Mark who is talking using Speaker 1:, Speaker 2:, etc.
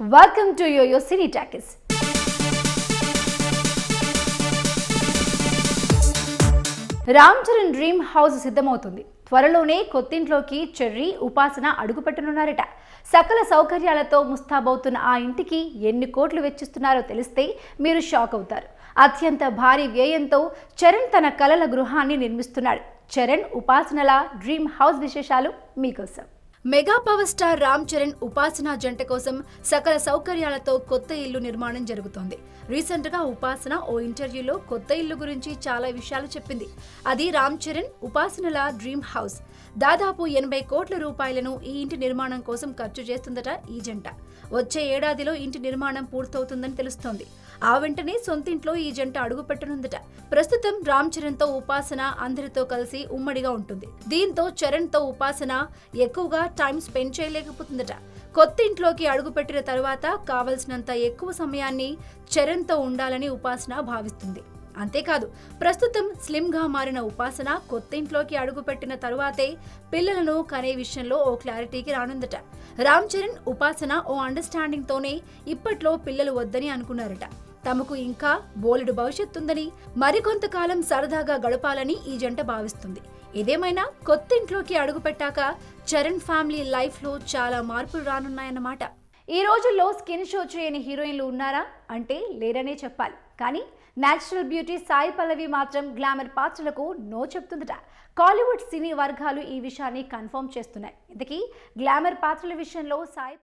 Speaker 1: Welcome to yoyo cine talkies Ram Charan dream house సిద్ధమవుతుంది. త్వరలోనే కొత్తింట్లోకి cherry ఉపాసన అడుగుపెట్టనున్నారట. సకల సౌకర్యాలతో ముస్తాబవుతున్న ఆ ఇంటికి ఎన్ని కోట్లు వెచ్చిస్తున్నారో తెలిస్తే మీరు షాక్ అవుతారు. అత్యంత భారీ వ్యయంతో చరణ్ తన కలల గృహాన్ని నిర్మిస్తున్నాడు. చరణ్ ఉపాసనల డ్రీమ్ హౌస్ విశేషాలు మీకోసం. Mega power star Ram Charan Upasana జంట కోసం సకల సౌకర్యాలతో కొత్త ఇల్లు నిర్మాణం జరుగుతోంది. రీసెంట్గా ఉపాసన ఓ ఇంటర్వ్యూలో కొత్త ఇల్లు గురించి చాలా విషయాలు చెప్పింది. అది రామ్ చరణ్ ఉపాసనల డ్రీమ్ హౌస్. దాదాపు ఎనభై కోట్ల రూపాయలను ఈ ఇంటి నిర్మాణం కోసం ఖర్చు చేస్తుందట ఈ జంట. వచ్చే ఏడాదిలో ఇంటి నిర్మాణం పూర్తవుతుందని తెలుస్తోంది. ఆ వెంటనే సొంతింట్లో ఈ జంట అడుగు పెట్టనుందట. ప్రస్తుతం రామ్ చరణ్తో ఉపాసన అందరితో కలిసి ఉమ్మడిగా ఉంటుంది. దీంతో చరణ్తో ఉపాసన ఎక్కువగా టైం స్పెండ్ చేయలేకపోతుందట. కొత్త ఇంట్లోకి అడుగుపెట్టిన తరువాత కావలసినంత ఎక్కువ సమయాన్ని చరణ్తో ఉండాలని ఉపాసన భావిస్తుంది. అంతేకాదు ప్రస్తుతం స్లిమ్గా మారిన ఉపాసన కొత్త ఇంట్లోకి అడుగుపెట్టిన తరువాతే పిల్లలను కనే విషయంలో ఓ క్లారిటీకి రానుందట. రామ్ చరణ్ ఉపాసన ఓ అండర్స్టాండింగ్ తోనే ఇప్పట్లో పిల్లలు వద్దని అనుకున్నారట. తమకు ఇంకా బోలెడు భవిష్యత్తుందని మరికొంతకాలం సరదాగా గడపాలని ఈ జంట భావిస్తుంది. ఇదేమైనా కొత్త ఇంట్లోకి అడుగుపెట్టాక చరణ్ ఫ్యామిలీ లైఫ్లో చాలా మార్పులు రానున్నాయన్నమాట. ఈ రోజుల్లో స్కిన్ షో చేయని హీరోయిన్లు ఉన్నారా? అంటే లేరనే చెప్పాలి. కానీ నేచురల్ బ్యూటీ సాయి పల్లవి మాత్రం గ్లామర్ పాత్రలకు నో చెప్తుందట. కాలీవుడ్ సినీ వర్గాలు ఈ విషయాన్ని కన్ఫర్మ్ చేస్తున్నాయి. ఇంతకీ గ్లామర్ పాత్రల విషయంలో సాయి